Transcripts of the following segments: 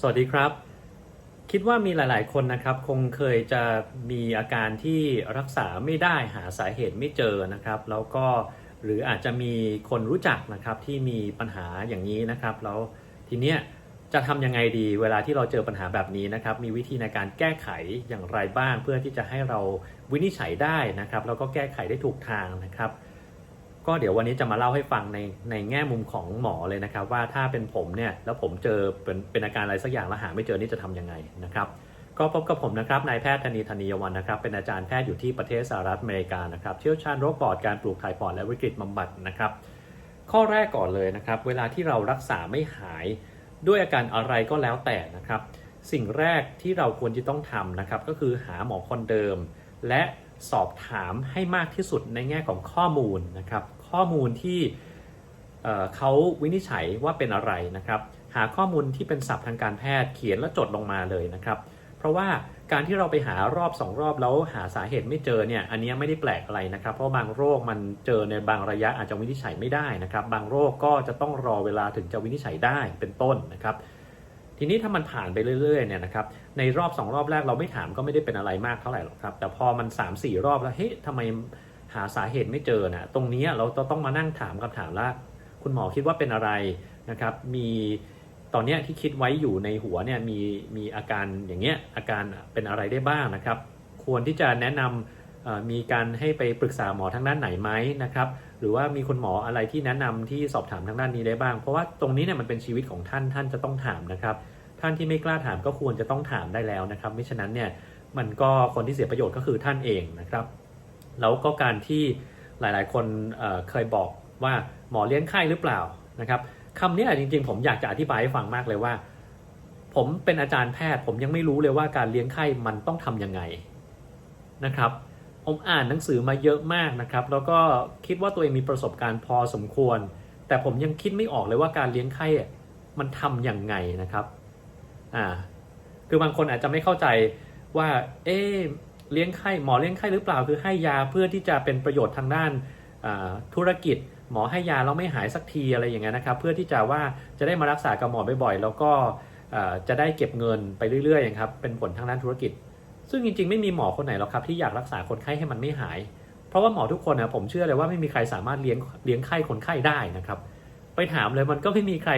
สวัสดีครับ คิดว่ามีหลาย ๆ คนนะครับ คงเคยจะมีอาการที่รักษาไม่ได้หาสาเหตุไม่เจอนะครับ แล้วก็หรืออาจจะมีคนรู้จักนะครับที่มีปัญหาอย่างนี้นะครับ แล้วทีเนี้ยจะทำยังไงดีเวลาที่เราเจอปัญหาแบบนี้นะครับ มีวิธีในการแก้ไขอย่างไรบ้าง เพื่อที่จะให้เราวินิจฉัยได้นะครับ แล้วก็แก้ไขได้ถูกทางนะครับ ก็เดี๋ยววันนี้จะมาเล่าให้ฟังในในแง่มุมของหมอเลยนะครับ ว่าถ้าเป็นผมเนี่ยแล้วผมเจอเป็นเป็นอาการอะไรสักอย่างแล้วหาไม่เจอนี่จะทำยังไงนะครับก็พบกับผมนะครับนายแพทย์ธนีธนียวันนะครับ เป็นอาจารย์แพทย์อยู่ที่ประเทศสหรัฐอเมริกานะครับเชี่ยวชาญโรคปอดการปลูกถ่ายปอดและวิกฤตบำบัดนะครับ ข้อแรกก่อนเลยนะครับ เวลาที่เรารักษาไม่หายด้วยอาการอะไรก็แล้วแต่นะครับ สิ่งแรกที่เราควรจะต้องทำนะครับ ก็คือหาหมอคนเดิม และสอบถามให้มากที่สุดในแง่ของข้อมูลนะครับ ข้อมูลที่เเขาวินิจฉัยว่าเป็นอะไรนะครับ หาข้อมูลที่เป็นศัพท์ทางการแพทย์เขียนและจดลงมาเลยนะครับ เพราะว่าการที่เราไปหารอบสองรอบแล้วหาสาเหตุไม่เจอเนี่ยอันนี้ไม่ได้แปลกอะไรนะครับ เพราะบางโรคมันเจอในบางระยะอาจจะวินิจฉัยไม่ได้นะครับ บางโรคก็จะต้องรอเวลาถึงจะวินิจฉัยได้เป็นต้นนะครับ ทีนี้ถ้ามันผ่านไปเรื่อยๆเนี่ยนะครับในรอบ 2 รอบแรกเราไม่ถามก็ไม่ได้เป็นอะไรมากเท่าไหร่หรอกครับ แต่พอมัน 3 4 รอบแล้วเฮ้ยทำไม หาสาเหตุไม่เจอนะตรงนี้เราต้องมานั่งถามคำถามว่าคุณหมอคิดว่าเป็นอะไรนะครับ มีตอนนี้ที่คิดไว้อยู่ในหัวเนี่ยมีมีอาการอย่างเงี้ยอาการเป็นอะไรได้บ้างนะครับ ควรที่จะแนะนำมีการให้ไปปรึกษาหมอทางด้านไหนไหมนะครับ หรือว่ามีคุณหมออะไรที่แนะนำที่สอบถามทางด้านนี้ได้บ้าง เพราะว่าตรงนี้เนี่ยมันเป็นชีวิตของท่านท่านจะต้องถามนะครับ ท่านที่ไม่กล้าถามก็ควรจะต้องถามได้แล้วนะครับไม่ฉะนั้นเนี่ยมันก็คนที่เสียประโยชน์ก็คือท่านเองนะครับ แล้วก็การที่หลายๆ คนเเคยบอกว่าหมอเลี้ยงไข้หรือเปล่านะครับคำนี้จริงๆ ผมอยากจะอธิบายให้ฟังมากเลยว่า ผมเป็นอาจารย์แพทย์ ผมยังไม่รู้เลยว่าการเลี้ยงไข้มันต้องทำยังไงนะครับผมอ่านหนังสือมาเยอะมากนะครับ แล้วก็คิดว่าตัวเองมีประสบการณ์พอสมควร แต่ผมยังคิดไม่ออกเลยว่าการเลี้ยงไข้อะมันทำย่างไงนะครับอ่าคือบางคนอาจจะไม่เข้าใจว่า เอ๊ะ เลี้ยงไข้หมอเลี้ยงไข้หรือเปล่าคือให้ยาเพื่อที่จะเป็นประโยชน์ทางด้านธุรกิจ หมอให้ยาแล้วไม่หายสักทีอะไรอย่างเงี้ยนะครับเพื่อที่จะว่าจะได้มารักษากับหมอบ่อยๆแล้วก็จะได้เก็บเงินไปเรื่อยๆอย่างครับเป็นผลทางด้านธุรกิจ ซึ่งจริงๆ ไม่มีหมอคนไหนหรอกครับที่อยากรักษาคนไข้ให้มันไม่หาย เพราะว่าหมอทุกคนนะผมเชื่อเลยว่าไม่มีใครสามารถเลี้ยงเลี้ยงไข้คนไข้ได้นะครับไปถามเลยมันก็ไม่มีใคร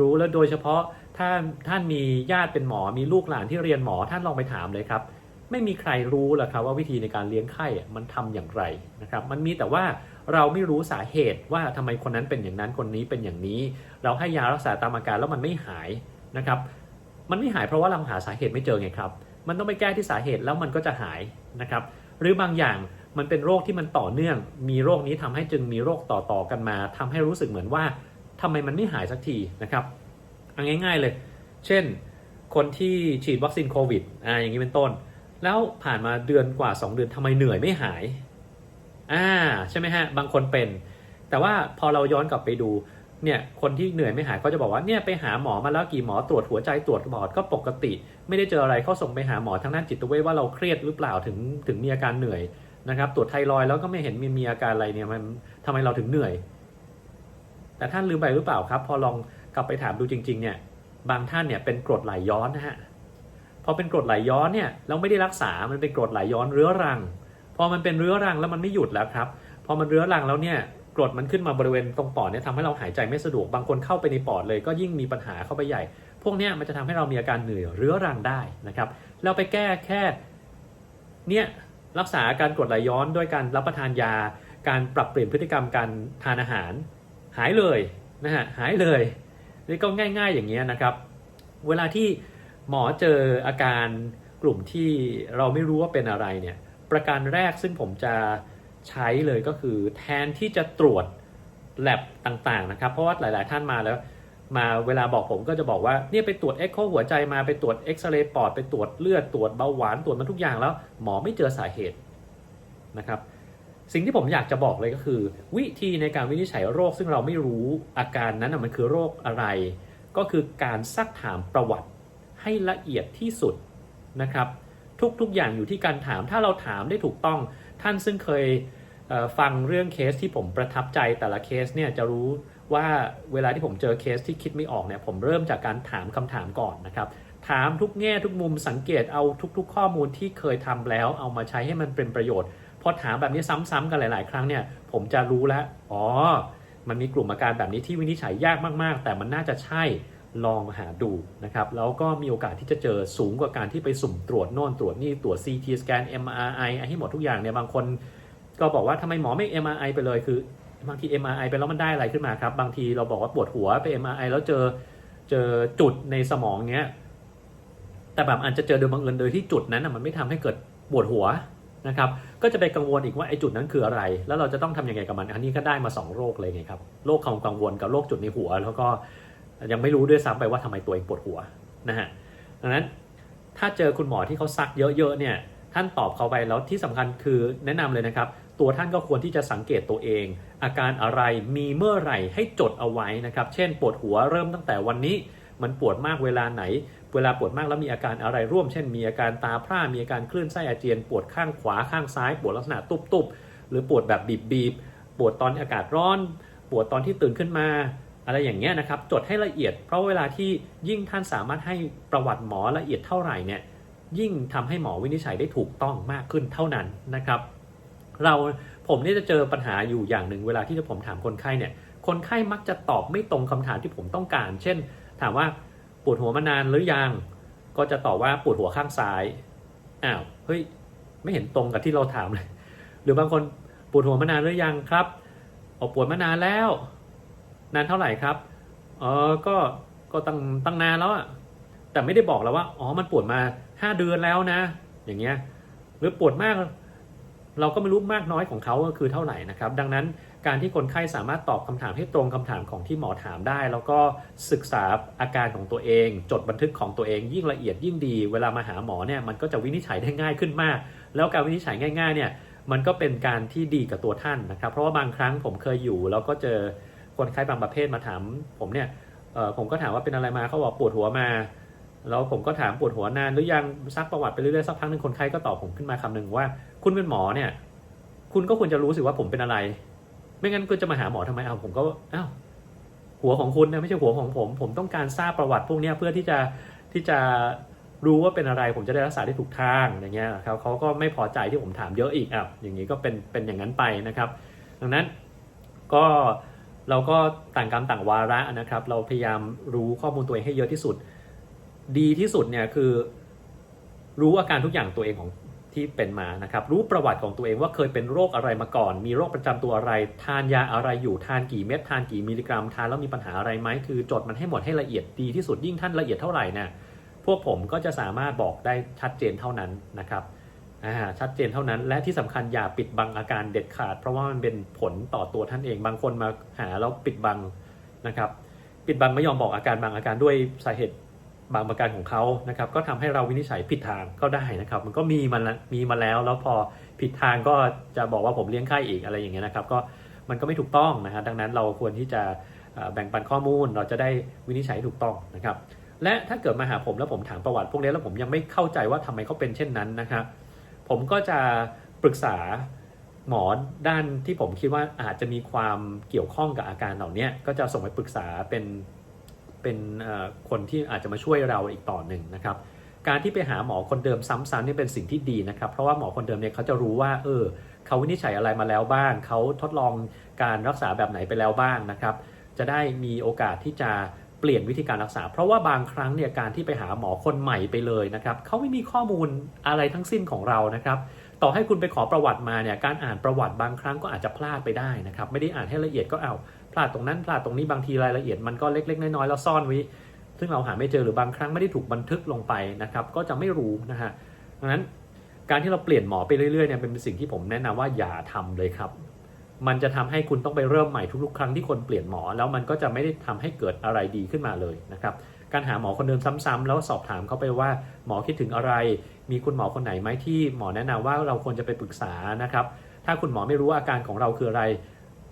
รู้แล้วโดยเฉพาะถ้าท่านมีญาติเป็นหมอมีลูกหลานที่เรียนหมอท่านลองไปถามเลยครับ ไม่มีใครรู้หรอกครับว่าวิธีในการเลี้ยงไข้มันทำอย่างไรนะครับมันมีแต่ว่าเราไม่รู้สาเหตุว่าทำไมคนนั้นเป็นอย่างนั้นคนนี้เป็นอย่างนี้ เราให้ยารักษาตามอาการแล้วมันไม่หายนะครับมันไม่หายเพราะว่าเราหาสาเหตุไม่เจอไงครับ มันต้องไปแก้ที่สาเหตุแล้วมันก็จะหายนะครับหรือบางอย่างมันเป็นโรคที่มันต่อเนื่อง มีโรคนี้ทำให้จึงมีโรคต่อๆกันมาทำให้รู้สึกเหมือนว่าทำไมมันไม่หายสักทีนะครับเอาง่าย ๆเลย เช่น คนที่ฉีดวัคซีนโควิดอ่าอย่างนี้เป็นต้น แล้วผ่านมาเดือนกว่า 2 เดือนทำไมเหนื่อยไม่หาย อ่าใช่ไหมฮะ บางคนเป็น แต่ว่าพอเราย้อนกลับไปดู เนี่ย คนที่เหนื่อยไม่หายก็จะบอกว่า เนี่ยไปหาหมอมาแล้วกี่หมอตรวจหัวใจตรวจปอดก็ปกติ ไม่ได้เจออะไรเขาส่งไปหาหมอทางด้านจิตเวชว่าเราเครียดหรือเปล่าถึงถึงมีอาการเหนื่อยนะครับ ตรวจไทรอยแล้วก็ไม่เห็นมีมีอาการอะไรเนี่ยมันทำไมเราถึงเหนื่อย แต่ท่านลืมไปหรือเปล่าครับ พอลองกลับไปถามดูจริง ๆ เนี่ย บางท่านเนี่ยเป็นกรดไหลย้อนนะฮะ พอเป็นกรดไหลย้อนเนี่ยเราไม่ได้รักษา มันเป็นกรดไหลย้อนเรื้อรัง พอมันเป็นเรื้อรังแล้วมันไม่หยุดแล้วครับ พอมันเรื้อรังแล้วเนี่ยกรดมันขึ้นมาบริเวณตรงปอดเนี่ยทำให้เราหายใจไม่สะดวก บางคนเข้าไปในปอดเลยก็ยิ่งมีปัญหาเข้าไปใหญ่ พวกเนี้ยมันจะทำให้เรามีอาการเหนื่อยเรื้อรังได้นะครับ เราไปแก้แค่เนี่ยรักษาอาการกรดไหลย้อนด้วยการรับประทานยา การปรับเปลี่ยนพฤติกรรมการทานอาหาร หายเลยนะฮะหายเลยนี่ก็ง่าย ๆอย่างเงี้ยนะครับ เวลาที่ หมอเจออาการกลุ่มที่เราไม่รู้ว่าเป็นอะไรเนี่ยประการแรกซึ่งผมจะใช้เลยก็คือแทนที่จะตรวจแลบต่างๆนะครับ เพราะว่าหลาย ๆ ท่านมาแล้ว มาเวลาบอกผมก็จะบอกว่าเนี่ยไปตรวจเอ็กโคหัวใจมาไปตรวจเอ็กซเรย์ปอดไปตรวจเลือดตรวจเบาหวานตรวจมาทุกอย่างแล้ว หมอไม่เจอสาเหตุนะครับ สิ่งที่ผมอยากจะบอกเลยก็คือ วิธีในการวินิจฉัยโรคซึ่งเราไม่รู้อาการนั้นมันคือโรคอะไร ก็คือการซักถามประวัติ ให้ละเอียดที่สุดนะครับ ทุกๆอย่างอยู่ที่การถามถ้าเราถามได้ถูกต้อง ท่านซึ่งเคยเฟังเรื่องเคสที่ผมประทับใจแต่ละเคสเนี่ยจะรู้ว่าเวลาที่ผมเจอเคสที่คิดไม่ออกเนี่ยผมเริ่มจากการถามคำถามก่อนนะครับ ถามทุกแง่ทุกมุมสังเกตเอาทุก ๆ ข้อมูลที่เคยทำแล้วเอามาใช้ให้มันเป็นประโยชน์พอถามแบบนี้ซ้ำๆกันหลาย ๆ ครั้งเนี่ยผมจะรู้แล้ว อ๋อ มันมีกลุ่มอาการแบบนี้ที่วินิจฉัยยากมาก ๆ แต่มันน่าจะใช่ ลองหาดูนะครับ แล้วก็มีโอกาสที่จะเจอสูงกว่าการที่ไปสุ่มตรวจโน่นตรวจนี่ตรวจ CT scan MRI ให้หมดทุกอย่างเนี่ยบางคนก็บอกว่าทำไมหมอไม่ MRI ไปเลยคือบางที MRI ไปแล้วมันได้อะไรขึ้นมาครับ บางทีเราบอกว่าปวดหัวไป MRI แล้วเจอเจอจุดในสมองเนี้ยแต่แบบอาจจะเจอโดยบังเอิญโดยที่จุดนั้นมันไม่ทำให้เกิดปวดหัวนะครับ ก็จะไปกังวลอีกว่าไอ้จุดนั้นคืออะไร แล้วเราจะต้องทำยังไงกับมัน อันนี้ก็ได้มา 2 โรคเลยไงครับ โรคความกังวลกับโรคจุดในหัว แล้วก็ ยังไม่รู้ด้วยซ้ำไปว่าทำไมตัวเองปวดหัวนะฮะดังนั้นถ้าเจอคุณหมอที่เขาซักเยอะๆเนี่ยท่านตอบเขาไปแล้วที่สำคัญคือแนะนำเลยนะครับ ตัวท่านก็ควรที่จะสังเกตตัวเอง อาการอะไรมีเมื่อไหร่ให้จดเอาไว้นะครับ เช่น ปวดหัวเริ่มตั้งแต่วันนี้มันปวดมากเวลาไหน เวลาปวดมากแล้วมีอาการอะไรร่วม เช่น มีอาการตาพร่ามีอาการคลื่นไส้อาเจียน ปวดข้างขวาข้างซ้าย ปวดลักษณะตุบๆหรือปวดแบบบีบๆปวดตอนอากาศร้อน ปวดตอนที่ตื่นขึ้นมา อะไรอย่างเงี้ยนะครับจดให้ละเอียด เพราะเวลาที่ยิ่งท่านสามารถให้ประวัติหมอละเอียดเท่าไหร่เนี่ยยิ่งทำให้หมอวินิจฉัยได้ถูกต้องมากขึ้นเท่านั้นนะครับ เราผมเนี่ยจะเจอปัญหาอยู่อย่างหนึ่งเวลาที่ผมถามคนไข้เนี่ยคนไข้มักจะตอบไม่ตรงคำถามที่ผมต้องการ เช่น ถามว่าปวดหัวมานานหรือยัง ก็จะตอบว่าปวดหัวข้างซ้ายอ้าวเฮ้ยไม่เห็นตรงกับที่เราถามเลย หรือบางคนปวดหัวมานานหรือยังครับออปวดมานานแล้ว นานเท่าไหร่ครับเออก็ก็ตั้งตั้งนานแล้วอะแต่ไม่ได้บอกเราว่าอ๋อมันปวดมาห้าเดือนแล้วนะ อย่างเงี้ยหรือปวดมาก เราก็ไม่รู้มากน้อยของเขาคือเท่าไหร่นะครับ ดังนั้นการที่คนไข้สามารถตอบคำถามให้ตรงคำถามของที่หมอถามได้ แล้วก็ศึกษาอาการของตัวเอง จดบันทึกของตัวเอง ยิ่งละเอียดยิ่งดี เวลามาหาหมอเนี่ยมันก็จะวินิจฉัยได้ง่ายขึ้นมาก แล้วการวินิจฉัยง่าย ๆ เนี่ยมันก็เป็นการที่ดีกับตัวท่านนะครับ เพราะว่าบางครั้งผมเคยอยู่แล้วก็เจอ คนไข้บางประเภทมาถามผมเนี่ยผมก็ถามว่าเป็นอะไรมาเขาบอกปวดหัวมา แล้วผมก็ถามปวดหัวนานหรือยังซักประวัติไปเรื่อยๆสักพักหนึ่งคนไข้ก็ตอบผมขึ้นมาคำหนึ่งว่า คุณเป็นหมอเนี่ย คุณก็ควรจะรู้สิว่าผมเป็นอะไร ไม่งั้นคุณจะมาหาหมอทำไมเอาผมก็อ้าวหัวของคุณนะไม่ใช่หัวของผม ผมต้องการทราบประวัติพวกนี้เพื่อที่จะที่จะรู้ว่าเป็นอะไรผมจะได้รักษาได้ถูกทางอย่างเงี้ยครับเขาก็ไม่พอใจที่ผมถามเยอะอีกอะอย่างนี้ก็เป็นเป็นอย่างนั้นไปนะครับ ดังนั้นก็ เราก็ต่างกรรมต่างวาระนะครับ เราพยายามรู้ข้อมูลตัวเองให้เยอะที่สุด ดีที่สุดเนี่ยคือ รู้อาการทุกอย่างตัวเองของที่เป็นมานะครับ รู้ประวัติของตัวเองว่าเคยเป็นโรคอะไรมาก่อน มีโรคประจำตัวอะไร ทานยาอะไรอยู่ ทานกี่เม็ด ทานกี่มิลลิกรัม ทานแล้วมีปัญหาอะไรไหม คือจดมันให้หมดให้ละเอียดดีที่สุดยิ่งท่านละเอียดเท่าไหร่เนี่ยพวกผมก็จะสามารถบอกได้ชัดเจนเท่านั้นนะครับ อ่าชัดเจนเท่านั้น และที่สำคัญอย่าปิดบังอาการเด็ดขาด เพราะว่ามันเป็นผลต่อตัวท่านเองบางคนมาหาแล้วปิดบังนะครับ ปิดบังไม่ยอมบอกอาการบางอาการด้วยสาเหตุบางประการของเขานะครับ ก็ทำให้เราวินิจฉัยผิดทางก็ได้นะครับ มันก็มีมันมีมาแล้ว แล้วพอผิดทางก็จะบอกว่าผมเลี้ยงไข้อีกอะไรอย่างเงี้ยนะครับ ก็มันก็ไม่ถูกต้องนะฮะดังนั้นเราควรที่จะแบ่งปันข้อมูลเราจะได้วินิจฉัยถูกต้องนะครับ และถ้าเกิดมาหาผมแล้วผมถามประวัติพวกนี้แล้วผมยังไม่เข้าใจว่าทำไมเขาเป็นเช่นนั้นนะครับ ผมก็จะปรึกษาหมอด้านที่ผมคิดว่าอาจจะมีความเกี่ยวข้องกับอาการเหล่านี้ก็จะส่งไปปรึกษาเป็นเป็นคนที่อาจจะมาช่วยเราอีกต่อหนึ่งนะครับ การที่ไปหาหมอคนเดิมซ้ำๆนี่เป็นสิ่งที่ดีนะครับ เพราะว่าหมอคนเดิมเนี่ยเขาจะรู้ว่าเออเขาวินิจฉัยอะไรมาแล้วบ้างเขาทดลองการรักษาแบบไหนไปแล้วบ้างนะครับ จะได้มีโอกาสที่จะ เปลี่ยนวิธีการรักษา เพราะว่าบางครั้งเนี่ยการที่ไปหาหมอคนใหม่ไปเลยนะครับเขาไม่มีข้อมูลอะไรทั้งสิ้นของเรานะครับ ต่อให้คุณไปขอประวัติมาเนี่ยการอ่านประวัติบางครั้งก็อาจจะพลาดไปได้นะครับ ไม่ได้อ่านให้ละเอียดก็เอาพลาดตรงนั้นพลาดตรงนี้บางทีรายละเอียดมันก็เล็ก ๆ น้อยๆแล้วซ่อนไว้ซึ่งเราหาไม่เจอหรือบางครั้งไม่ได้ถูกบันทึกลงไปนะครับก็จะไม่รู้นะฮะดังนั้นการที่เราเปลี่ยนหมอไปเรื่อยๆเนี่ยเป็นสิ่งที่ผมแนะนำว่าอย่าทำเลยครับ มันจะทำให้คุณต้องไปเริ่มใหม่ทุกๆ ครั้งที่คนเปลี่ยนหมอ แล้วมันก็จะไม่ได้ทำให้เกิดอะไรดีขึ้นมาเลยนะครับการหาหมอคนเดิมซ้ำๆแล้วสอบถามเขาไปว่าหมอคิดถึงอะไร มีคุณหมอคนไหนไหมที่หมอแนะนำว่าเราควรจะไปปรึกษานะครับ ถ้าคุณหมอไม่รู้ว่าอาการของเราคืออะไร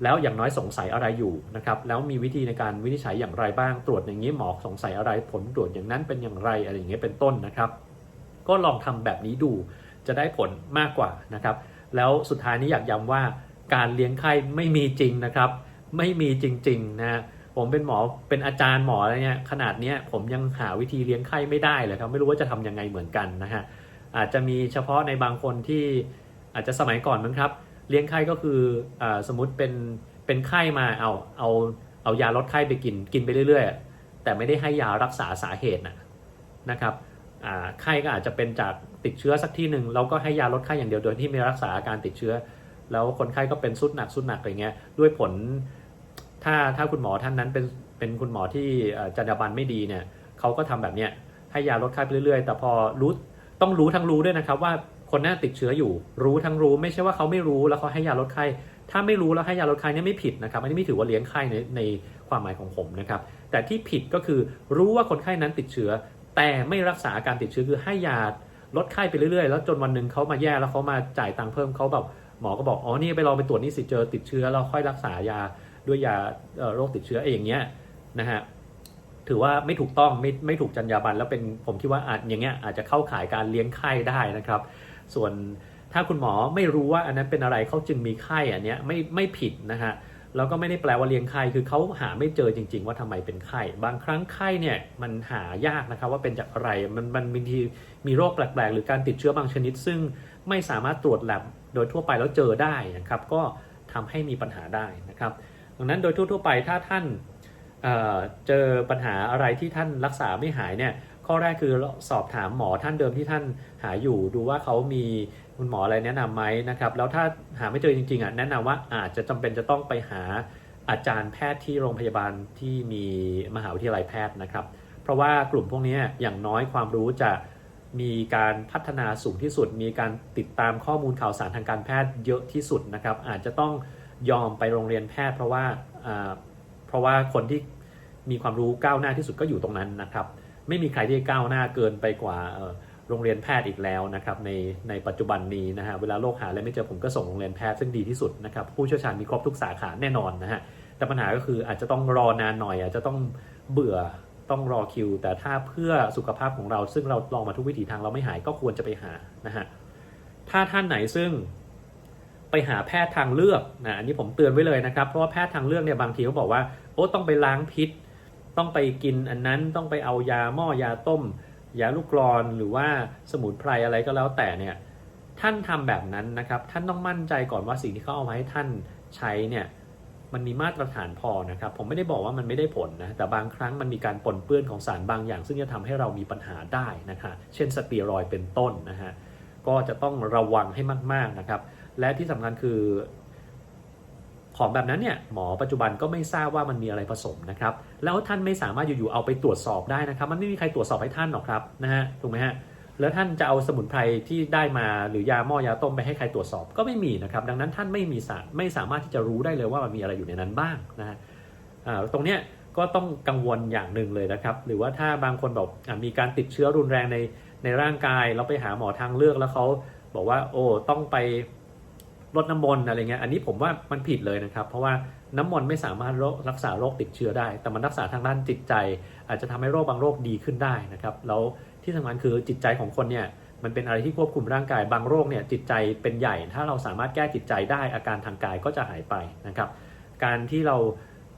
แล้วอย่างน้อยสงสัยอะไรอยู่นะครับ แล้วมีวิธีในการวินิจฉัยอย่างไรบ้าง ตรวจอย่างนี้หมอสงสัยอะไร ผลตรวจอย่างนั้นเป็นอย่างไรอะไรอย่างเงี้ยเป็นต้นนะครับ ก็ลองทำแบบนี้ดูจะได้ผลมากกว่านะครับ แล้วสุดท้ายนี้อยากย้ำว่า การเลี้ยงไข้ไม่มีจริงนะครับ ไม่มีจริงๆนะผมเป็นหมอเป็นอาจารย์หมออะไรเนี่ยขนาดเนี้ยผมยังหาวิธีเลี้ยงไข้ไม่ได้เลยครับ ไม่รู้ว่าจะทำยังไงเหมือนกันนะฮะอาจจะมีเฉพาะในบางคนที่อาจจะสมัยก่อนมั้งครับ เลี้ยงไข้ก็คืออสมมติเป็นเป็นไข้มาเอาเอาเอายาลดไข้ไปกินกินไปเรื่อยๆ แต่ไม่ได้ให้ยารักษาสาเหตุนะนะครับไข้ก็อาจจะเป็นจากติดเชื้อสักที่หนึ่งเราก็ให้ยาลดไข้อย่างเดียวโดยที่ไม่รักษาอาการติดเชื้อ แล้วคนไข้ก็เป็นสุดหนักสุดหนักอะไรเงี้ยด้วยผลถ้าถ้าคุณหมอท่านนั้นเป็นเป็นคุณหมอที่จรรยาบรรณไม่ดีเนี่ยเขาก็ทำแบบเนี้ยให้ยาลดไข้ไปเรื่อยๆ แต่พอรู้ต้องรู้ทั้งรู้ด้วยนะครับว่าคนนั้นติดเชื้ออยู่ รู้ทั้งรู้ไม่ใช่ว่าเขาไม่รู้แล้วเขาให้ยาลดไข้ถ้าไม่รู้แล้วให้ยาลดไข้นี่ไม่ผิดนะครับอันนี้ไม่ถือว่าเลี้ยงไข้ในในความหมายของผมนะครับแต่ที่ผิดก็คือรู้ว่าคนไข้นั้นติดเชื้อ แต่ไม่รักษาอาการติดเชื้อคือให้ยาลดไข้ไปเรื่อยๆ แล้วจนวันหนึ่งเขามาแย่แล้วเขามาจ่ายตังค์เพิ่มเขาแบบ หมอก็บอกอ๋อนี่ไปลองไปตรวจนี่สิเจอติดเชื้อแล้วค่อยรักษายาด้วยยาโรคติดเชื้อไออย่างเงี้ยนะฮะถือว่าไม่ถูกต้องไม่ไม่ถูกจรรยาบรรณแล้วเป็นผมคิดว่าอาจอย่างเงี้ยอาจจะเข้าข่ายการเลี้ยงไข้ได้นะครับ ส่วนถ้าคุณหมอไม่รู้ว่าอันนั้นเป็นอะไรเขาจึงมีไข้อันเนี้ยไม่ไม่ผิดนะฮะแล้วก็ไม่ได้แปลว่าเลี้ยงไข้คือเขาหาไม่เจอจริง ๆ ว่าทำไมเป็นไข้บางครั้งไข้เนี่ยมันหายากนะครับว่าเป็นจากอะไรมันมันบางทีมีโรคแปลกๆ หรือการติดเชื้อบางชนิด ซึ่งไม่สามารถตรวจแลบ โดยทั่วไปแล้วเจอได้นะครับก็ทำให้มีปัญหาได้นะครับดังนั้นโดยทั่วๆไปถ้าท่านเเจอปัญหาอะไรที่ท่านรักษาไม่หายเนี่ยข้อแรกคือสอบถามหมอท่านเดิมที่ท่านหาอยู่ดูว่าเขามีคุณหมออะไรแนะนำไหมนะครับแล้วถ้าหาไม่เจอจริงๆอะแนะนำว่าอาจจะจำเป็นจะต้องไปหาอาจารย์แพทย์ที่โรงพยาบาลที่มีมหาวิทยาลัยแพทย์นะครับ เพราะว่ากลุ่มพวกนี้อย่างน้อยความรู้จะ มีการพัฒนาสูงที่สุด มีการติดตามข้อมูลข่าวสารทางการแพทย์เยอะที่สุดนะครับ อาจจะต้องยอมไปโรงเรียนแพทย์ เพราะว่าเพราะว่าคนที่มีความรู้ก้าวหน้าที่สุดก็อยู่ตรงนั้นนะครับ ไม่มีใครที่ก้าวหน้าเกินไปกว่าโรงเรียนแพทย์อีกแล้วนะครับในในปัจจุบันนี้นะฮะเวลาโรคหาอะไรไม่เจอผมก็ส่งโรงเรียนแพทย์ซึ่งดีที่สุดนะครับผู้เชี่ยวชาญมีครบทุกสาขาแน่นอนนะฮะแต่ปัญหาก็คืออาจจะต้องรอนานหน่อย อาจจะต้องเบื่อ ต้องรอคิว แต่ถ้าเพื่อสุขภาพของเราซึ่งเราลองมาทุกวิถีทางเราไม่หายก็ควรจะไปหานะฮะถ้าท่านไหนซึ่งไปหาแพทย์ทางเลือกนะอันนี้ผมเตือนไว้เลยนะครับ เพราะว่าแพทย์ทางเลือกเนี่ยบางทีเขาบอกว่าโอ้ต้องไปล้างพิษ ต้องไปกินอันนั้นต้องไปเอายาหม้อยาต้ม ยาลูกกรอนหรือว่าสมุนไพรอะไรก็แล้วแต่เนี่ยท่านทำแบบนั้นนะครับ ท่านต้องมั่นใจก่อนว่าสิ่งที่เขาเอามาให้ท่านใช้เนี่ย มันมีมาตรฐานพอนะครับ ผมไม่ได้บอกว่ามันไม่ได้ผลนะ แต่บางครั้งมันมีการปนเปื้อนของสารบางอย่าง ซึ่งจะทำให้เรามีปัญหาได้นะคะ เช่นสเตียรอยเป็นต้นนะฮะ ก็จะต้องระวังให้มาก ๆนะครับ และที่สำคัญคือ ของแบบนั้นเนี่ยหมอปัจจุบันก็ไม่ทราบว่ามันมีอะไรผสมนะครับ แล้วท่านไม่สามารถอยู่ๆเอาไปตรวจสอบได้นะครับ มันไม่มีใครตรวจสอบให้ท่านหรอกครับนะฮะ ถูกไหมฮะ แล้วท่านจะเอาสมุนไพรที่ได้มาหรือยาหม้อยาต้มไปให้ใครตรวจสอบก็ไม่มีนะครับ ดังนั้นท่านไม่มีสารไม่สามารถที่จะรู้ได้เลยว่ามันมีอะไรอยู่ในนั้นบ้างนะฮะตรงเนี้ยก็ต้องกังวลอย่างหนึ่งเลยนะครับ หรือว่าถ้าบางคนบอกอมีการติดเชื้อรุนแรงในในร่างกายเราไปหาหมอทางเลือกแล้วเขาบอกว่าโอ้ต้องไปลดน้ำมนต์อะไรเงี้ยอันนี้ผมว่ามันผิดเลยนะครับ เพราะว่าน้ำมนต์ไม่สามารถรครักษาโรคติดเชื้อได้ แต่มันรักษาทางด้านจิตใจ อาจจะทำให้โรคบางโรคดีขึ้นได้นะครับแล้ว ที่สำคัญคือจิตใจของคนเนี่ยมันเป็นอะไรที่ควบคุมร่างกายบางโรคเนี่ยจิตใจเป็นใหญ่ ถ้าเราสามารถแก้จิตใจได้อาการทางกายก็จะหายไปนะครับ การที่เรา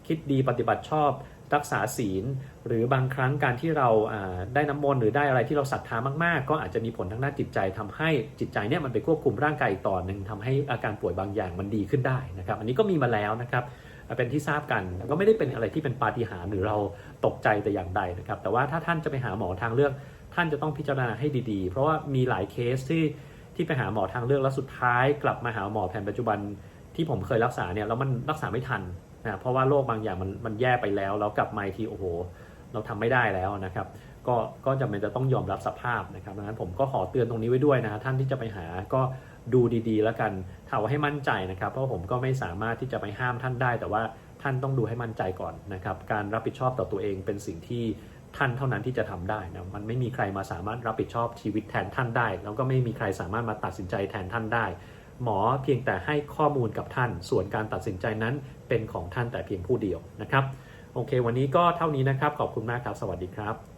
คิดดีปฏิบัติชอบรักษาศีล หรือบางครั้งการที่เราได้น้ำมนต์หรือได้อะไรที่เราศรัทธามากๆ ก็อาจจะมีผลทางด้านจิตใจทำให้จิตใจเนี่ยมันไปควบคุมร่างกายอีกต่อหนึ่งทำให้อาการป่วยบางอย่างมันดีขึ้นได้นะครับ อันนี้ก็มีมาแล้วนะครับเป็นที่ทราบกันก็ไม่ได้เป็นอะไรที่เป็นปาฏิหาริย์หรือเราตกใจแต่อย่างใดนะครับ แต่ว่าถ้าท่านจะไปหาหมอทางเลือก ท่านจะต้องพิจารณาให้ดีๆ เพราะว่ามีหลายเคสที่ที่ไปหาหมอทางเลือกแล้วสุดท้ายกลับมาหาหมอแผนปัจจุบันที่ผมเคยรักษาเนี่ยแล้วมันรักษาไม่ทันนะเพราะว่าโรคบางอย่างมันมันแย่ไปแล้วแล้วกลับมาทีโอ้โห เราทำไม่ได้แล้วนะครับ ก็ก็จำเป็นจะต้องยอมรับสภาพนะครับดังนั้นผมก็ขอเตือนตรงนี้ไว้ด้วยนะฮะท่านที่จะไปหาก็ดูดีๆ แล้วกันถ้าว่าให้มั่นใจนะครับ เพราะผมก็ไม่สามารถที่จะไปห้ามท่านได้ แต่ว่าท่านต้องดูให้มั่นใจก่อนนะครับ การรับผิดชอบต่อตัวเองเป็นสิ่งที่ ท่านเท่านั้นที่จะทำได้นะมันไม่มีใครมาสามารถรับผิดชอบชีวิตแทนท่านได้ แล้วก็ไม่มีใครสามารถมาตัดสินใจแทนท่านได้ หมอเพียงแต่ให้ข้อมูลกับท่าน ส่วนการตัดสินใจนั้นเป็นของท่านแต่เพียงผู้เดียวนะครับ โอเค วันนี้ก็เท่านี้นะครับ ขอบคุณมากครับ สวัสดีครับ